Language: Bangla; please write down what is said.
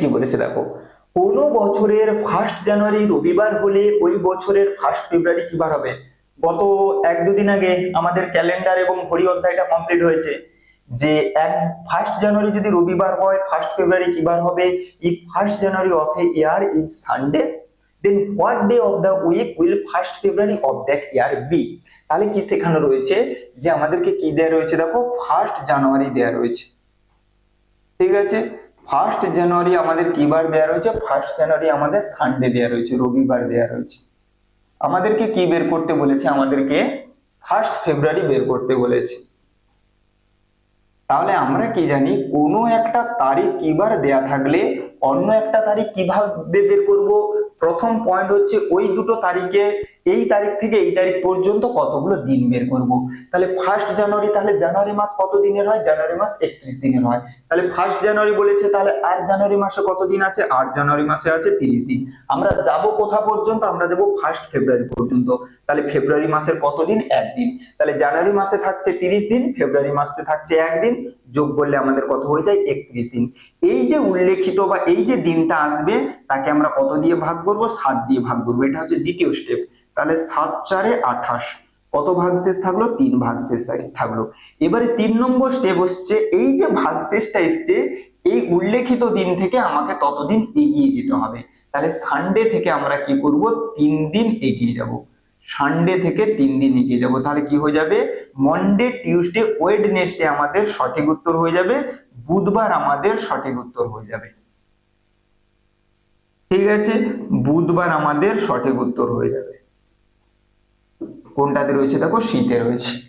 কি বলেছে দেখো? কোনো বছরের ফার্স্ট জানুয়ারি রবিবার হলে ওই বছরের ফার্স্ট ফেব্রুয়ারি কি বার হবে? গত এক দুদিন আগে আমাদের ক্যালেন্ডার এবং ঘড়ি অধ্যায়টা কমপ্লিট হয়েছে যে এক ফার্স্ট জানুয়ারি যদি রবিবার হয় ফার্স্ট ফেব্রুয়ারি কি বার হবে? If first January of a year is Sunday then what day of the week will first February of that year be তাহলে কি সেখানে রয়েছে? যে আমাদেরকে কি দেয়া রয়েছে দেখো? ফার্স্ট জানুয়ারি দেয়া রয়েছে। ঠিক আছে? ফার্স্ট জানুয়ারি আমাদের কি বার দেওয়া রয়েছে? ফার্স্ট জানুয়ারি আমাদের সানডে দেওয়া রয়েছে, রবিবার দেওয়া রয়েছে। আমাদেরকে কি বের করতে বলেছে? আমাদেরকে ফার্স্ট ফেব্রুয়ারি বের করতে বলেছে। তাহলে আমরা কি জানি, কোনো একটা তারিখ কিবার দেয়া থাকলে অন্য একটা তারিখ কীভাবে বের করব? প্রথম পয়েন্ট হচ্ছে ওই দুটো তারিখে এই তারিখ থেকে এই তারিখ পর্যন্ত কতগুলো দিন বের করব? তাহলে ফার্স্ট জানুয়ারি, তাহলে জানুয়ারি মাস কত দিনের হয়? জানুয়ারি মাস একত্রিশ দিনের হয়। তাহলে ফার্স্ট জানুয়ারি বলেছে, তাহলে আট জানুয়ারি মাসে কত দিন আছে? আট জানুয়ারি মাসে আছে তিরিশ দিন। আমরা যাব কোথা পর্যন্ত? আমরা দেবো ফার্স্ট ফেব্রুয়ারি পর্যন্ত। তাহলে ফেব্রুয়ারি মাসের কত দিন? একদিন। তাহলে জানুয়ারি মাসে থাকছে তিরিশ দিন ফেব্রুয়ারি মাসে থাকছে একদিন। যোগ করলে আমাদের কত হয়ে যায়? একত্রিশ দিন। এই যে উল্লেখিত বা এই যে দিনটা আসবে, তাকে আমরা কত দিয়ে ভাগ করব? সাত দিয়ে ভাগ করব। এটা হচ্ছে দ্বিতীয় স্টেপ তাহলে সাত চারে আঠাশ। কত ভাগ শেষ থাকল? তিন ভাগ শেষ থাকল। এবারে তিন নম্বর স্টেপ হচ্ছে, এই যে ভাগ শেষটা এসছে, এই উল্লেখিত দিন থেকে আমাকে ততদিন এগিয়ে যেতে হবে। তাহলে সানডে থেকে আমরা কি করব? তিন দিন এগিয়ে যাব। সানডে থেকে তিন দিন এগিয়ে যাব। তাহলে কি হয়ে যাবে? মনডে টিউসডে ওয়েডনেসডে আমাদের সঠিক উত্তর হয়ে যাবে। বুধবার আমাদের সঠিক উত্তর হয়ে যাবে। ঠিক আছে? বুধবার আমাদের সঠিক উত্তর হয়ে যাবে। কোনটাতে রয়েছে? দেখো শীতে রয়েছে।